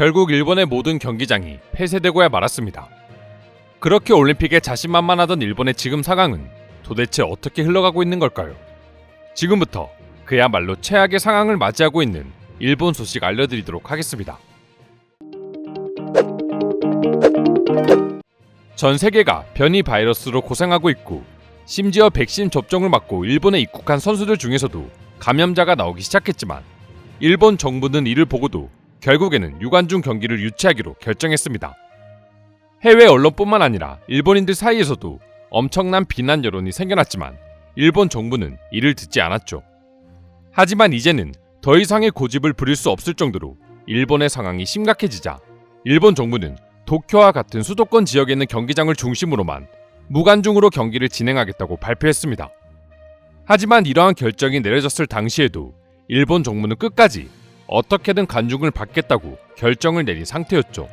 결국 일본의 모든 경기장이 폐쇄되고야 말았습니다. 그렇게 올림픽에 자신만만하던 일본의 지금 상황은 도대체 어떻게 흘러가고 있는 걸까요? 지금부터 그야말로 최악의 상황을 맞이하고 있는 일본 소식 알려드리도록 하겠습니다. 전 세계가 변이 바이러스로 고생하고 있고 심지어 백신 접종을 맞고 일본에 입국한 선수들 중에서도 감염자가 나오기 시작했지만 일본 정부는 이를 보고도 결국에는 유관중 경기를 유치하기로 결정했습니다. 해외 언론뿐만 아니라 일본인들 사이에서도 엄청난 비난 여론이 생겨났지만 일본 정부는 이를 듣지 않았죠. 하지만 이제는 더 이상의 고집을 부릴 수 없을 정도로 일본의 상황이 심각해지자 일본 정부는 도쿄와 같은 수도권 지역에 있는 경기장을 중심으로만 무관중으로 경기를 진행하겠다고 발표했습니다. 하지만 이러한 결정이 내려졌을 당시에도 일본 정부는 끝까지 어떻게든 관중을 받겠다고 결정을 내린 상태였죠.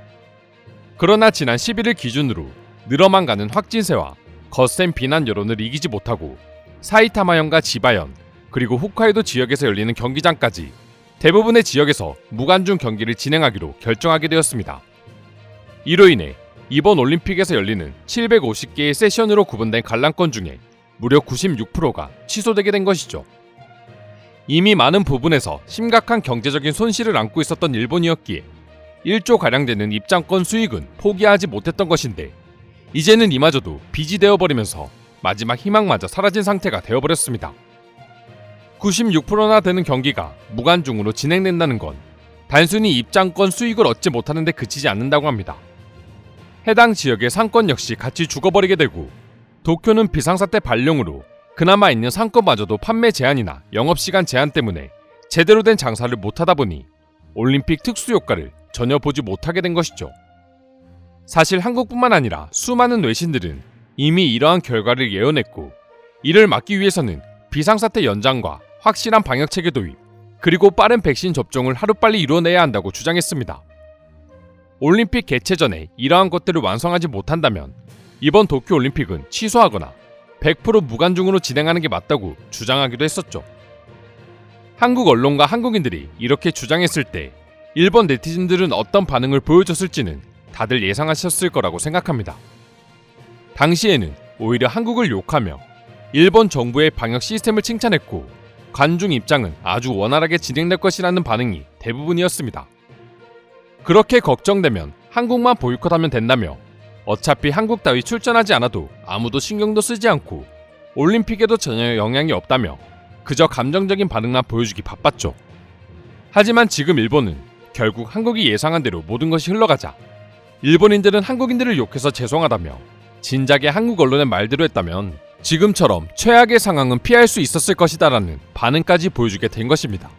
그러나 지난 11일 기준으로 늘어만 가는 확진세와 거센 비난 여론을 이기지 못하고 사이타마현과 지바현 그리고 홋카이도 지역에서 열리는 경기장까지 대부분의 지역에서 무관중 경기를 진행하기로 결정하게 되었습니다. 이로 인해 이번 올림픽에서 열리는 750개의 세션으로 구분된 관람권 중에 무려 96%가 취소되게 된 것이죠. 이미 많은 부분에서 심각한 경제적인 손실을 안고 있었던 일본이었기에 1조 가량 되는 입장권 수익은 포기하지 못했던 것인데 이제는 이마저도 빚이 되어버리면서 마지막 희망마저 사라진 상태가 되어버렸습니다. 96%나 되는 경기가 무관중으로 진행된다는 건 단순히 입장권 수익을 얻지 못하는 데 그치지 않는다고 합니다. 해당 지역의 상권 역시 같이 죽어버리게 되고 도쿄는 비상사태 발령으로 그나마 있는 상권마저도 판매 제한이나 영업시간 제한 때문에 제대로 된 장사를 못하다 보니 올림픽 특수 효과를 전혀 보지 못하게 된 것이죠. 사실 한국뿐만 아니라 수많은 외신들은 이미 이러한 결과를 예언했고 이를 막기 위해서는 비상사태 연장과 확실한 방역 체계 도입 그리고 빠른 백신 접종을 하루빨리 이뤄내야 한다고 주장했습니다. 올림픽 개최 전에 이러한 것들을 완성하지 못한다면 이번 도쿄 올림픽은 취소하거나 100% 무관중으로 진행하는 게 맞다고 주장하기도 했었죠. 한국 언론과 한국인들이 이렇게 주장했을 때 일본 네티즌들은 어떤 반응을 보여줬을지는 다들 예상하셨을 거라고 생각합니다. 당시에는 오히려 한국을 욕하며 일본 정부의 방역 시스템을 칭찬했고 관중 입장은 아주 원활하게 진행될 것이라는 반응이 대부분이었습니다. 그렇게 걱정되면 한국만 보이콧하면 된다며 어차피 한국 따위 출전하지 않아도 아무도 신경도 쓰지 않고 올림픽에도 전혀 영향이 없다며 그저 감정적인 반응만 보여주기 바빴죠. 하지만 지금 일본은 결국 한국이 예상한 대로 모든 것이 흘러가자 일본인들은 한국인들을 욕해서 죄송하다며 진작에 한국 언론의 말대로 했다면 지금처럼 최악의 상황은 피할 수 있었을 것이다라는 반응까지 보여주게 된 것입니다.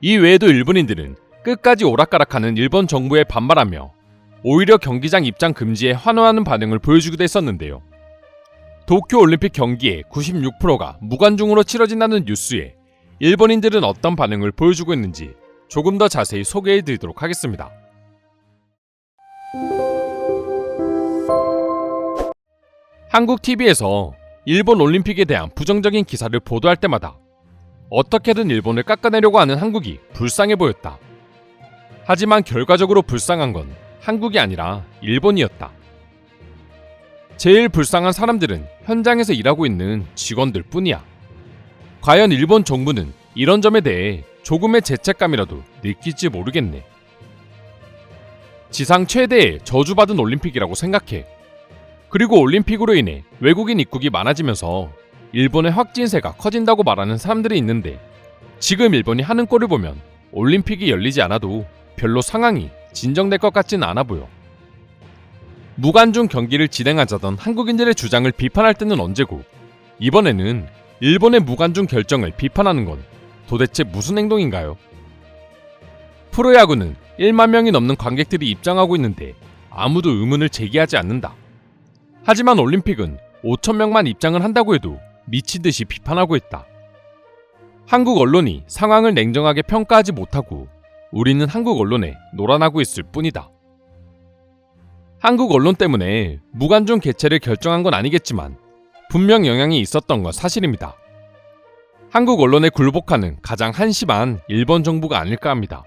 이 외에도 일본인들은 끝까지 오락가락하는 일본 정부에 반발하며 오히려 경기장 입장 금지에 환호하는 반응을 보여주기도 했었는데요. 도쿄 올림픽 경기의 96%가 무관중으로 치러진다는 뉴스에 일본인들은 어떤 반응을 보여주고 있는지 조금 더 자세히 소개해 드리도록 하겠습니다. 한국 TV에서 일본 올림픽에 대한 부정적인 기사를 보도할 때마다 어떻게든 일본을 깎아내려고 하는 한국이 불쌍해 보였다. 하지만 결과적으로 불쌍한 건 한국이 아니라 일본이었다. 제일 불쌍한 사람들은 현장에서 일하고 있는 직원들 뿐이야. 과연 일본 정부는 이런 점에 대해 조금의 죄책감이라도 느낄지 모르겠네. 지상 최대의 저주받은 올림픽이라고 생각해. 그리고 올림픽으로 인해 외국인 입국이 많아지면서 일본의 확진세가 커진다고 말하는 사람들이 있는데 지금 일본이 하는 꼴을 보면 올림픽이 열리지 않아도 별로 상황이 진정될 것 같지는 않아 보여. 무관중 경기를 진행하자던 한국인들의 주장을 비판할 때는 언제고 이번에는 일본의 무관중 결정을 비판하는 건 도대체 무슨 행동인가요? 프로야구는 1만 명이 넘는 관객들이 입장하고 있는데 아무도 의문을 제기하지 않는다. 하지만 올림픽은 5천 명만 입장을 한다고 해도 미친 듯이 비판하고 있다. 한국 언론이 상황을 냉정하게 평가하지 못하고 우리는 한국 언론에 놀아나고 있을 뿐이다. 한국 언론 때문에 무관중 개최를 결정한 건 아니겠지만 분명 영향이 있었던 건 사실입니다. 한국 언론에 굴복하는 가장 한심한 일본 정부가 아닐까 합니다.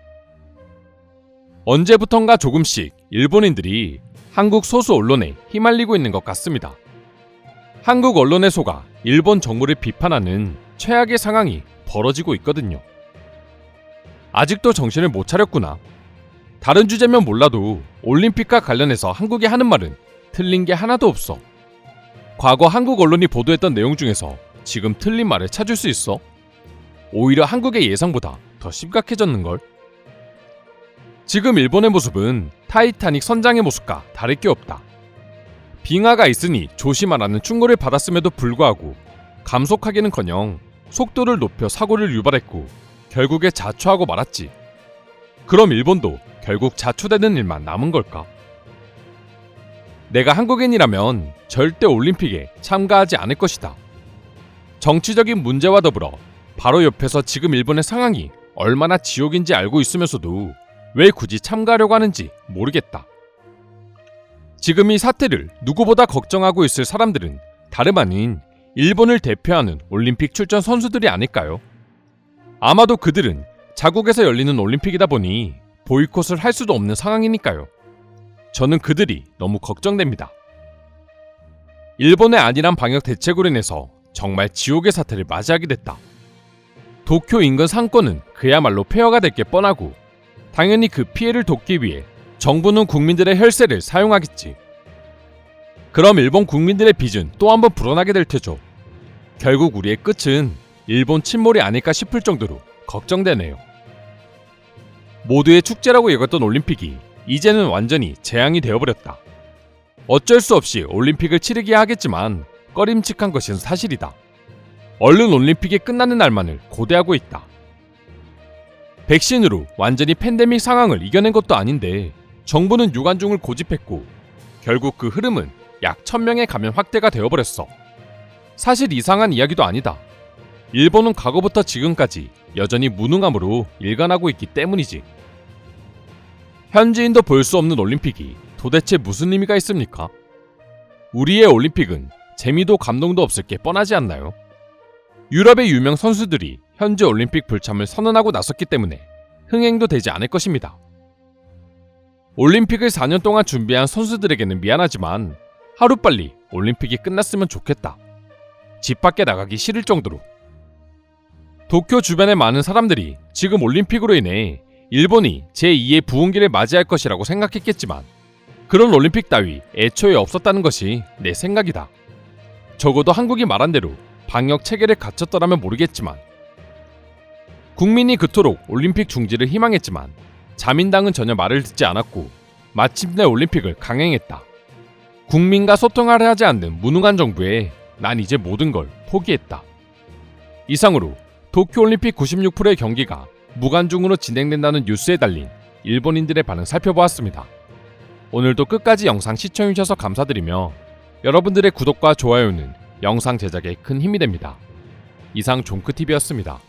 언제부턴가 조금씩 일본인들이 한국 소수 언론에 휘말리고 있는 것 같습니다. 한국 언론에 속아 일본 정부를 비판하는 최악의 상황이 벌어지고 있거든요. 아직도 정신을 못 차렸구나. 다른 주제면 몰라도 올림픽과 관련해서 한국이 하는 말은 틀린 게 하나도 없어. 과거 한국 언론이 보도했던 내용 중에서 지금 틀린 말을 찾을 수 있어? 오히려 한국의 예상보다 더 심각해졌는걸? 지금 일본의 모습은 타이타닉 선장의 모습과 다를 게 없다. 빙하가 있으니 조심하라는 충고를 받았음에도 불구하고 감속하기는커녕 속도를 높여 사고를 유발했고 결국에 자초하고 말았지. 그럼 일본도 결국 자초되는 일만 남은 걸까? 내가 한국인이라면 절대 올림픽에 참가하지 않을 것이다. 정치적인 문제와 더불어 바로 옆에서 지금 일본의 상황이 얼마나 지옥인지 알고 있으면서도 왜 굳이 참가하려고 하는지 모르겠다. 지금 이 사태를 누구보다 걱정하고 있을 사람들은 다름 아닌 일본을 대표하는 올림픽 출전 선수들이 아닐까요? 아마도 그들은 자국에서 열리는 올림픽이다 보니 보이콧을 할 수도 없는 상황이니까요. 저는 그들이 너무 걱정됩니다. 일본의 안일한 방역 대책으로 인해서 정말 지옥의 사태를 맞이하게 됐다. 도쿄 인근 상권은 그야말로 폐허가 될 게 뻔하고 당연히 그 피해를 돕기 위해 정부는 국민들의 혈세를 사용하겠지. 그럼 일본 국민들의 빚은 또 한 번 불어나게 될 테죠. 결국 우리의 끝은 일본 침몰이 아닐까 싶을 정도로 걱정되네요. 모두의 축제라고 여겼던 올림픽이 이제는 완전히 재앙이 되어버렸다. 어쩔 수 없이 올림픽을 치르게 하겠지만 꺼림칙한 것은 사실이다. 얼른 올림픽이 끝나는 날만을 고대하고 있다. 백신으로 완전히 팬데믹 상황을 이겨낸 것도 아닌데 정부는 유관중을 고집했고 결국 그 흐름은 약 1000명의 감염 확대가 되어버렸어. 사실 이상한 이야기도 아니다. 일본은 과거부터 지금까지 여전히 무능함으로 일관하고 있기 때문이지. 현지인도 볼 수 없는 올림픽이 도대체 무슨 의미가 있습니까? 우리의 올림픽은 재미도 감동도 없을 게 뻔하지 않나요? 유럽의 유명 선수들이 현지 올림픽 불참을 선언하고 나섰기 때문에 흥행도 되지 않을 것입니다. 올림픽을 4년 동안 준비한 선수들에게는 미안하지만 하루빨리 올림픽이 끝났으면 좋겠다. 집 밖에 나가기 싫을 정도로. 도쿄 주변의 많은 사람들이 지금 올림픽으로 인해 일본이 제2의 부흥기를 맞이할 것이라고 생각했겠지만 그런 올림픽 따위 애초에 없었다는 것이 내 생각이다. 적어도 한국이 말한 대로 방역 체계를 갖췄더라면 모르겠지만 국민이 그토록 올림픽 중지를 희망했지만 자민당은 전혀 말을 듣지 않았고 마침내 올림픽을 강행했다. 국민과 소통하려 하지 않는 무능한 정부에 난 이제 모든 걸 포기했다. 이상으로 도쿄올림픽 96%의 경기가 무관중으로 진행된다는 뉴스에 달린 일본인들의 반응 살펴보았습니다. 오늘도 끝까지 영상 시청해주셔서 감사드리며 여러분들의 구독과 좋아요는 영상 제작에 큰 힘이 됩니다. 이상 종크TV였습니다.